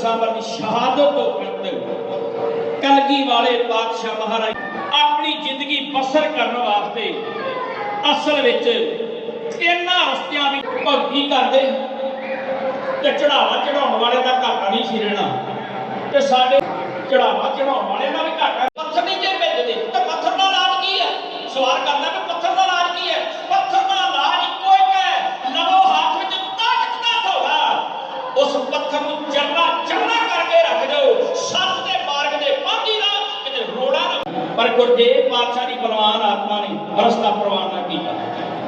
ਦੀ ਸ਼ਹਾਦਤ ਤੋਂ ਉਪਰੰਤ ਕਲਗੀ ਵਾਲੇ ਪਾਤਸ਼ਾਹ ਮਹਾਰਾਜ ਆਪਣੀ ਜ਼ਿੰਦਗੀ ਬਸਰ ਕਰਨ ਵਾਸਤੇ ਅਸਲ ਵਿੱਚ ਇਹਨਾਂ ਰਸਤਿਆਂ ਦੀ ਭਗਤੀ ਕਰਦੇ? ਤੇ ਚੜਾਵਾ ਚੜਾਉਣ ਵਾਲੇ ਦਾ ਘਾਟਾ ਨਹੀਂ ਸੀ ਰਹਿਣਾ। ਤੇ ਸਾਡੇ ਚੜਾਵਾ ਚੜਾਉਣ ਵਾਲੇ ਦਾ ਵੀ ਘਾਟਾ ਪੱਥਰ ਨਹੀਂ ਜੇ ਭੇਜਦੇ ਤੇ ਪੱਥਰ ਦਾ ਇਲਾਜ ਕੀ ਹੈ ਸਵਾਲ ਕਰਦਾ ਕਿ ਪੱਥਰ ਦਾ ਇਲਾਜ ਕੀ ਹੈ ਪੱਥਰ ਦਾ ਇਲਾਜ ਇੱਕੋ ਇੱਕ ਹੈ ਲਵੋ ਹੱਥ ਵਿੱਚ ਤਾਕਤ ਦਾ ਧੋਗਾ ਉਸ ਪੱਥਰ ਨੂੰ ਚਰਨਾ ਚਰਨਾ ਕਰਕੇ ਰੱਖ ਦਿਓ ਸੱਤ ਦੇ ਮਾਰਗ ਦੇ ਪਾਂਗੀ ਦਾ ਕਿਤੇ ਰੋੜਾ ਨਾ ਪਰ ਗੁਰਦੇਵ ਪਾਤਸ਼ਾਹ ਦੀ ਬਲਵਾਨ ਆਤਮਾ ਨੇ ਰਸਤਾ ਪ੍ਰਵਾਨ ਨਾ ਕੀਤਾ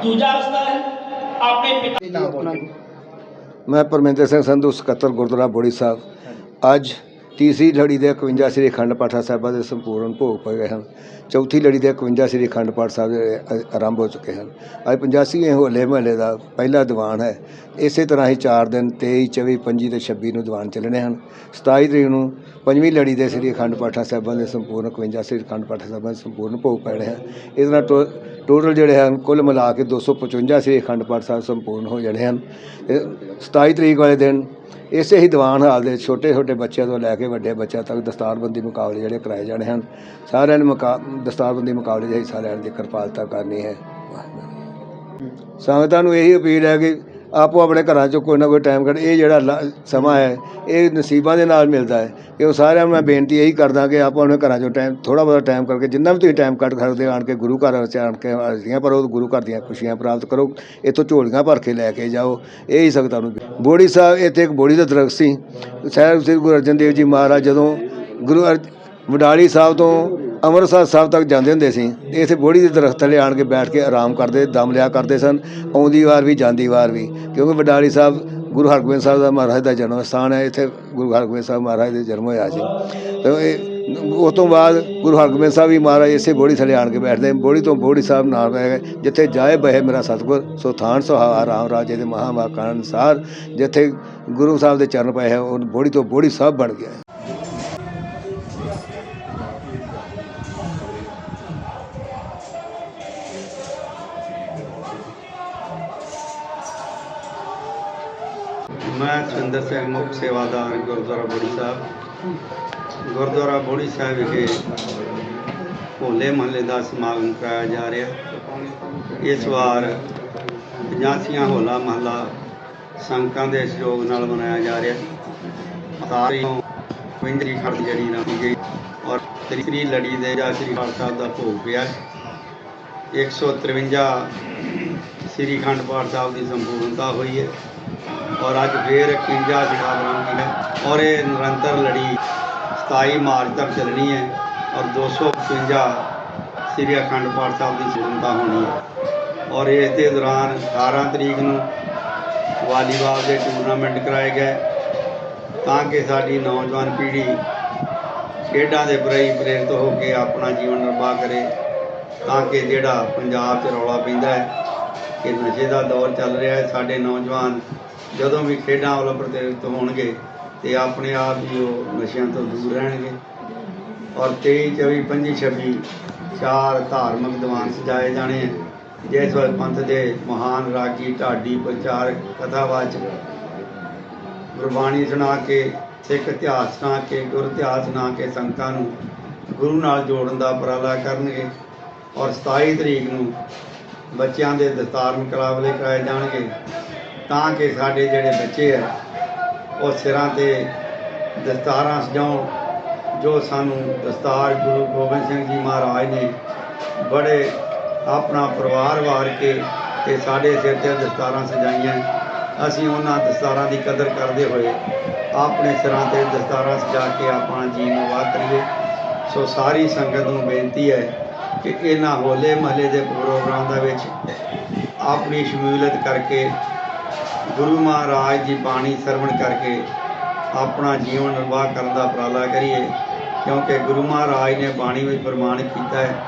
ਦੂਜਾ ਰਸਤਾ ਹੈ ਆਪਣੇ ਪਿਤਾ ਮੈਂ ਪਰਮਿੰਦਰ ਸਿੰਘ ਸੰਧੂ ਸਕੱਤਰ ਗੁਰਦੁਆਰਾ ਬੋੜੀ ਸਾਹਿਬ ਅੱਜ ਤੀਸਰੀ ਲੜੀ ਦੇ 51 ਸ੍ਰੀ ਅਖੰਡ ਪਾਠਾ ਸਾਹਿਬਾਂ ਦੇ ਸੰਪੂਰਨ ਭੋਗ ਪਏ ਗਏ ਹਨ। ਚੌਥੀ ਲੜੀ ਦੇ 51 ਸ੍ਰੀ ਅਖੰਡ ਪਾਠ ਸਾਹਿਬ ਦੇ, ਅ- ਆਰੰਭ ਹੋ ਚੁੱਕੇ ਹਨ। ਅੱਜ 85ਵੇਂ ਹੋਲੇ ਮਹੱਲੇ ਦਾ ਪਹਿਲਾ ਦੀਵਾਨ ਹੈ। ਇਸੇ ਤਰ੍ਹਾਂ ਹੀ 4 ਦਿਨ 23 24 25 ਤੇ 26 ਨੂੰ ਦੀਵਾਨ ਚੱਲਣੇ ਹਨ। 27 ਤਰੀਕ ਨੂੰ ਪੰਜਵੀਂ ਲੜੀ ਦੇ ਸ੍ਰੀ ਅਖੰਡ ਪਾਠਾ ਸਾਹਿਬਾਂ ਦੇ ਸੰਪੂਰਨ 51 ਸ੍ਰੀ ਅਖੰਡ ਪਾਠਾ ਸਾਹਿਬਾਂ ਦੇ ਸੰਪੂਰਨ ਭੋਗ ਪੈਣੇ ਹਨ। ਇਸ ਨਾਲ ਟੋ- ਟੋਟਲ ਜਿਹੜੇ ਹਨ, ਕੁੱਲ ਮਿਲਾ ਕੇ 255 ਸ੍ਰੀ ਅਖੰਡ ਪਾਠ ਸਾਹਿਬ ਸੰਪੂਰਨ ਹੋ ਜਾਣੇ ਹਨ। ਇਹ 27 ਤਰੀਕ ਵਾਲੇ ਦਿਨ ਇਸੇ ਹੀ ਦੀਵਾਨ ਹਾਲ ਦੇ ਛੋਟੇ ਛੋਟੇ ਬੱਚਿਆਂ ਤੋਂ ਲੈ ਕੇ ਵੱਡੇ ਬੱਚਿਆਂ ਤੱਕ ਦਸਤਾਰਬੰਦੀ ਮੁਕਾਬਲੇ ਜਿਹੜੇ ਕਰਾਏ ਜਾਣੇ ਹਨ। ਸਾਰਿਆਂ ਨੇ ਦਸਤਾਰਬੰਦੀ ਮੁਕਾਬਲੇ ਜਿਹੀ ਸਾਰਿਆਂ ਦੀ ਕਿਰਪਾਲਤਾ ਕਰਨੀ ਹੈ। ਸੰਗਤਾਂ ਨੂੰ ਇਹੀ ਅਪੀਲ ਹੈ ਕਿ ਆਪੋ ਆਪਣੇ ਘਰਾਂ 'ਚੋਂ ਕੋਈ ਨਾ ਕੋਈ ਟਾਈਮ ਕੱਢ ਇਹ ਜਿਹੜਾ ਲ- ਸਮਾਂ ਹੈ, ਇਹ ਨਸੀਬਾਂ ਦੇ ਨਾਲ ਮਿਲਦਾ ਹੈ ਕਿ ਉਹ ਸਾਰਿਆਂ ਨੂੰ ਮੈਂ ਬੇਨਤੀ ਇਹੀ ਕਰਦਾ ਕਿ ਆਪੋ ਆਪਣੇ ਘਰਾਂ 'ਚੋਂ ਟਾਈਮ ਥੋੜਾ ਬਹੁਤਾ ਟਾਈਮ ਕਰਕੇ ਜਿੰਨਾ ਵੀ ਤੁਸੀਂ ਟਾਈਮ ਕੱਢ ਸਕਦੇ ਹੋ ਆਣ ਕੇ ਗੁਰੂ ਘਰ ਵਿੱਚ ਆਣ ਕੇ ਅਰਜ਼ੀਆਂ ਭਰੋ ਗੁਰੂ ਘਰ ਦੀਆਂ ਖੁਸ਼ੀਆਂ ਪ੍ਰਾਪਤ ਕਰੋ, ਇੱਥੋਂ ਝੋਲੀਆਂ ਭਰ ਕੇ ਲੈ ਕੇ ਜਾਓ, ਇਹ ਹੀ ਸੰਗਤਾਂ ਨੂੰ ਬੋੜੀ ਸਾਹਿਬ, ਇੱਥੇ ਇੱਕ ਬੋੜੀ ਦਾ ਦਰਖਤ ਸੀ, ਸਾਹਿਬ ਸ੍ਰੀ ਗੁਰੂ ਅਰਜਨ ਦੇਵ ਜੀ ਮਹਾਰਾਜ ਜਦੋਂ ਗੁਰੂ ਅਰ ਵਡਾਲੀ ਸਾਹਿਬ ਤੋਂ ਅੰਮ੍ਰਿਤਸਰ ਸਾਹਿਬ ਤੱਕ ਜਾਂਦੇ ਹੁੰਦੇ ਸੀ ਇੱਥੇ ਬੋੜੀ ਦੇ ਦਰਖਤ ਥੱਲੇ ਆਣ ਕੇ ਬੈਠ ਕੇ ਆਰਾਮ ਕਰਦੇ, ਦਮ ਲਿਆ ਕਰਦੇ ਸਨ। ਆਉਂਦੀ ਵਾਰ ਵੀ, ਜਾਂਦੀ ਵਾਰ ਵੀ, ਕਿਉਂਕਿ ਵਡਾਲੀ ਸਾਹਿਬ, ਗੁਰੂ ਹਰਗੋਬਿੰਦ ਸਾਹਿਬ ਦਾ ਮਹਾਰਾਜ ਦਾ ਜਨਮ ਸਥਾਨ ਹੈ, ਇੱਥੇ ਗੁਰੂ ਹਰਗੋਬਿੰਦ ਸਾਹਿਬ ਮਹਾਰਾਜ ਦੇ ਜਨਮ ਹੋਇਆ ਸੀ। ਤੇ ਇਹ, ਉਸ ਤੋਂ ਬਾਅਦ ਗੁਰੂ ਹਰਗੋਬਿੰਦ ਸਾਹਿਬ ਵੀ ਮਹਾਰਾਜ ਇਸੇ ਬੋੜੀ ਥੱਲੇ ਆਣ ਕੇ ਬੈਠਦੇ ਬੋੜੀ ਤੋਂ ਬੋੜੀ ਸਾਹਿਬ ਨਾਲ ਰਹਿ ਗਏ, ਜਿੱਥੇ ਜਾਏ ਬਹਿ ਮੇਰਾ ਸਤਿਗੁਰ, ਸੋ ਥਾਨ ਸੁਹਾਵਾ ਰਾਮ ਰਾਜੇ ਦੇ ਮਹਾਵਾਕਾਂ ਅਨੁਸਾਰ ਜਿੱਥੇ ਗੁਰੂ ਸਾਹਿਬ ਦੇ ਚਰਨ ਪਏ ਹੈ, ਉਹ ਬੋੜੀ ਤੋਂ ਬੋੜੀ ਸਾਹਿਬ ਬਣ ਗਿਆ ਮੈਂ ਚੰਦਰ ਸਿੰਘ ਮੁੱਖ ਸੇਵਾਦਾਰ ਗੁਰਦੁਆਰਾ ਬੋੜੀ ਸਾਹਿਬ। ਗੁਰਦੁਆਰਾ ਬੋੜੀ ਸਾਹਿਬ ਵਿਖੇ ਹੋਲੇ ਮਹੱਲੇ ਦਾ ਸਮਾਗਮ ਕਰਾਇਆ ਜਾ ਰਿਹਾ। ਇਸ ਵਾਰ 85ਵਾਂ ਹੋਲਾ ਮਹੱਲਾ ਸੰਗਤਾਂ ਦੇ ਸਹਿਯੋਗ ਨਾਲ ਮਨਾਇਆ ਜਾ ਰਿਹਾ। ਸਾਰੀ ਪਿੰਜਰੀ ਖੜ ਜੜੀ ਰੱਖੀ ਗਈ ਔਰ ਤੀਸਰੀ ਲੜੀ ਦੇ ਜਾ ਸ੍ਰੀ ਸਾਹਿਬ ਦਾ ਭੋਗ ਪਿਆ। 153 ਸ੍ਰੀ ਅਖੰਡ ਪਾਠ ਸਾਹਿਬ ਦੀ ਸੰਪੂਰਨਤਾ ਹੋਈ ਹੈ। ਔਰ ਅੱਜ ਫੇਰ 51 ਸਿਖਾ ਬਣਾਉਣੀ ਹੈ ਔਰ ਇਹ ਨਿਰੰਤਰ ਲੜੀ 27 ਮਾਰਚ ਤੱਕ ਚੱਲਣੀ ਹੈ ਔਰ 255 ਸ੍ਰੀ ਅਖੰਡ ਪਾਠ ਸਾਹਿਬ ਦੀ ਪੂਰਨਤਾ ਹੋਣੀ ਹੈ। ਔਰ ਇਸ ਦੇ ਦੌਰਾਨ 18 ਤਰੀਕ ਨੂੰ ਵਾਲੀਬਾਲ ਦੇ ਟੂਰਨਾਮੈਂਟ ਕਰਾਏ ਗਏ। ਤਾਂ ਕਿ ਸਾਡੀ ਨੌਜਵਾਨ ਪੀੜ੍ਹੀ ਖੇਡਾਂ ਦੇ ਪ੍ਰਤੀ ਪ੍ਰੇਰਿਤ ਹੋ ਕੇ ਆਪਣਾ ਜੀਵਨ ਨਿਰਵਾਹ ਕਰੇ। ਤਾਂ ਕਿ ਜਿਹੜਾ ਪੰਜਾਬ 'ਚ ਰੌਲਾ ਪੈਂਦਾ ਹੈ ਕਿ ਨਸ਼ੇ ਦਾ ਦੌਰ ਚੱਲ ਰਿਹਾ ਹੈ। ਸਾਡੇ ਨੌਜਵਾਨ ਜਦੋਂ ਵੀ ਖੇਡਾਂ ਵੱਲ ਪ੍ਰੇਰਿਤ ਹੋਣਗੇ ਤੇ ਆਪਣੇ ਆਪ ਹੀ ਉਹ ਨਸ਼ਿਆਂ ਤੋਂ ਦੂਰ ਰਹਿਣਗੇ। ਔਰ 23 24 25 26 ਚਾਰ ਧਾਰਮਿਕ ਦੀਵਾਨ ਸਜਾਏ ਜਾਣੇ ਹੈ ਜਿਸ ਵੱਲ ਪੰਥ ਦੇ ਮਹਾਨ ਰਾਗੀ ਢਾਡੀ ਪ੍ਰਚਾਰਕ ਕਥਾਵਾਚਕ ਗੁਰਬਾਣੀ ਸੁਣਾ ਕੇ, ਸਿੱਖ ਇਤਿਹਾਸ ਸੁਣਾ ਕੇ, ਗੁਰ ਇਤਿਹਾਸ ਸੁਣਾ ਕੇ ਸੰਗਤਾਂ ਨੂੰ ਗੁਰੂ ਨਾਲ ਜੋੜਨ ਦਾ ਉਪਰਾਲਾ ਕਰਨਗੇ। ਔਰ 27 ਤਰੀਕ ਨੂੰ ਬੱਚਿਆਂ ਦੇ ਦਸਤਾਰ ਮੁਕਾਬਲੇ ਕਰਾਏ ਜਾਣਗੇ, ਤਾਂ ਕਿ ਸਾਡੇ ਜਿਹੜੇ ਬੱਚੇ ਆ, ਉਹ ਸਿਰਾਂ ਤੇ ਦਸਤਾਰਾਂ ਸਜਾਉਣ, ਜੋ ਸਾਨੂੰ ਦਸਤਾਰ ਗੁਰੂ ਗੋਬਿੰਦ ਸਿੰਘ ਜੀ ਮਹਾਰਾਜ ਨੇ ਬੜੇ ਆਪਣਾ ਪਰਿਵਾਰ ਵਾਰ ਕੇ ਤੇ ਸਾਡੇ ਸਿਰ ਤੇ ਦਸਤਾਰਾਂ ਸਜਾਈਆਂ। ਅਸੀਂ ਉਹਨਾਂ ਦਸਤਾਰਾਂ ਦੀ ਕਦਰ ਕਰਦੇ ਹੋਏ ਆਪਣੇ ਸਿਰਾਂ ਤੇ ਦਸਤਾਰਾਂ ਸਜਾ ਕੇ ਆਪਣਾ ਜੀਵਨ ਵਾਰ ਕਰੀਏ। ਸੋ ਸਾਰੀ ਸੰਗਤ ਨੂੰ ਬੇਨਤੀ ਹੈ ਕਿ ਇਹਨਾਂ ਹੋਲੇ ਮਹੱਲੇ ਦੇ ਪ੍ਰੋਗਰਾਮ ਦੇ ਵਿੱਚ ਆਪਣੀ ਸ਼ਮੂਲੀਅਤ ਕਰਕੇ ਗੁਰੂ ਮਹਾਰਾਜ ਦੀ ਬਾਣੀ ਸਰਵਣ ਕਰਕੇ ਆਪਣਾ ਜੀਵਨ ਨਿਰਵਾਹ ਕਰਨ ਦਾ ਉਪਰਾਲਾ ਕਰੀਏ, ਕਿਉਂਕਿ ਗੁਰੂ ਮਹਾਰਾਜ ਨੇ ਬਾਣੀ ਵਿੱਚ ਪ੍ਰਮਾਣ ਕੀਤਾ ਹੈ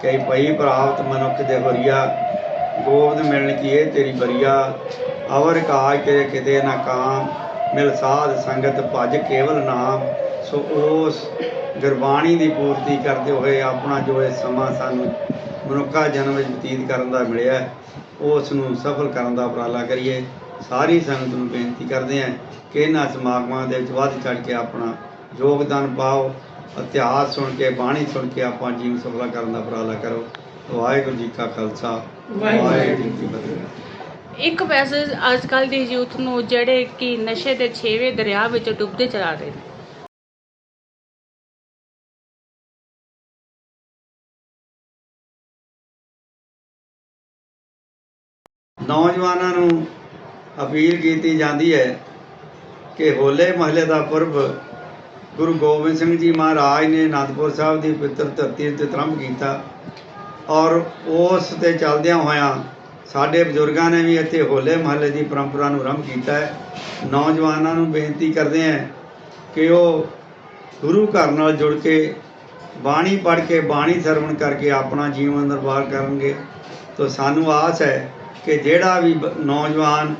ਕਿ ਭਈ ਪ੍ਰਾਪਤ ਮਨੁੱਖ ਦੇ ਹਰੀਆ ਗੋਬਿੰਦ ਮਿਲਣ ਕੀ ਇਹ ਤੇਰੀ ਬਰੀਆ ਅਵਰ ਕਾਜ ਤੇਰੇ ਕਿਤੇ ਨਾ ਕਾਮ, ਮਿਲ ਸਾਧ ਸੰਗਤ ਭਜ ਕੇਵਲ ਨਾਮ। ਸੋ ਉਸ ਗੁਰਬਾਣੀ ਦੀ ਪੂਰਤੀ ਕਰਦੇ ਹੋਏ ਆਪਣਾ ਜੋ ਇਹ ਸਮਾਂ ਸਾਨੂੰ ਮਨੁੱਖਾ ਜਨਮ ਵਿੱਚ ਬਤੀਤ ਕਰਨ ਦਾ ਮਿਲਿਆ ਉਸ ਨੂੰ ਸਫਲ ਕਰਨ ਦਾ ਉਪਰਾਲਾ ਕਰੀਏ। ਸਾਰੀ ਸੰਗਤ ਨੂੰ ਬੇਨਤੀ ਕਰਦੇ ਹਾਂ ਕਿ ਇਹਨਾਂ ਸਮਾਗਮਾਂ ਦੇ ਵਿੱਚ ਵੱਧ ਚੜ ਕੇ ਆਪਣਾ ਯੋਗਦਾਨ ਪਾਓ ਇਤਿਹਾਸ ਸੁਣ ਕੇ ਬਾਣੀ ਸੁਣ ਕੇ ਆਪਾਂ ਜੀਵਨ ਸਫਲਾ ਕਰਨ ਦਾ ਉਪਰਾਲਾ ਕਰੋ। ਵਾਹਿਗੁਰੂ ਜੀ ਕਾ ਖਾਲਸਾ ਵਾਹਿਗੁਰੂ ਜੀ ਕੀ ਫਤਿਹ। ਇੱਕ ਪੈਸੇ ਅੱਜ ਕੱਲ ਦੀ ਯੂਥ ਨੂੰ ਜਿਹੜੇ ਕਿ ਨਸ਼ੇ ਦੇ ਛੇਵੇਂ ਦਰਿਆ ਵਿੱਚ ਡੁੱਬਦੇ ਚਲਾ ਰਹੇ ਨੇ। ਨੌਜਵਾਨਾਂ ਨੂੰ ਅਪੀਲ ਕੀਤੀ ਜਾਂਦੀ ਹੈ ਕਿ ਹੋਲੇ ਮਹੱਲੇ ਦਾ ਪੁਰਬ ਗੁਰੂ ਗੋਬਿੰਦ ਸਿੰਘ ਜੀ ਮਹਾਰਾਜ ਨੇ ਅਨੰਦਪੁਰ ਸਾਹਿਬ ਦੀ ਪਵਿੱਤਰ ਧਰਤੀ ਉੱਤੇ ਤਰੰਭ ਕੀਤਾ ਔਰ ਉਸ ਤੇ ਚੱਲਦਿਆਂ ਹੋਇਆਂ ਸਾਡੇ ਬਜ਼ੁਰਗਾਂ ਨੇ ਵੀ ਇੱਥੇ ਹੋਲੇ ਮਹੱਲੇ ਦੀ ਪਰੰਪਰਾ ਨੂੰ ਆਰੰਭ ਕੀਤਾ ਹੈ। ਨੌਜਵਾਨਾਂ ਨੂੰ ਬੇਨਤੀ ਕਰਦੇ ਹਾਂ ਕਿ ਉਹ ਗੁਰੂ ਘਰ ਨਾਲ ਜੁੜ ਕੇ ਬਾਣੀ ਪੜ੍ਹ ਕੇ ਬਾਣੀ ਸਰਵਣ ਕਰਕੇ ਆਪਣਾ ਜੀਵਨ ਨਿਰਵਾਹ ਕਰਨਗੇ। ਤਾਂ ਸਾਨੂੰ ਆਸ ਹੈ ਕਿ ਜਿਹੜਾ ਵੀ ਬ- ਨੌਜਵਾਨ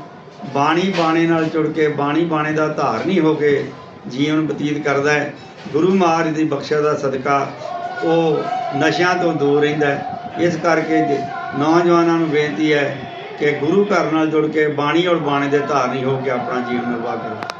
ਬਾਣੀ ਬਾਣੇ ਨਾਲ ਜੁੜ ਕੇ ਬਾਣੀ ਬਾਣੇ ਦਾ ਧਾਰਨੀ ਹੋ ਕੇ ਜੀਵਨ ਬਤੀਤ ਕਰਦਾ ਹੈ, ਗੁਰੂ ਮਹਾਰਾਜ ਦੀ ਬਖਸ਼ਿਸ਼ ਦਾ ਸਦਕਾ ਉਹ ਨਸ਼ਿਆਂ ਤੋਂ ਦੂਰ ਰਹਿੰਦਾ ਹੈ। ਇਸ ਕਰਕੇ ਜ- ਨੌਜਵਾਨਾਂ ਨੂੰ ਬੇਨਤੀ ਹੈ ਕਿ ਗੁਰੂ ਘਰ ਨਾਲ ਜੁੜ ਕੇ ਬਾਣੀ ਔਰ ਬਾਣੇ ਦੇ ਧਾਰਨੀ ਹੋ ਕੇ ਆਪਣਾ ਜੀਵਨ ਨਿਰਵਾਹ ਕਰੋ।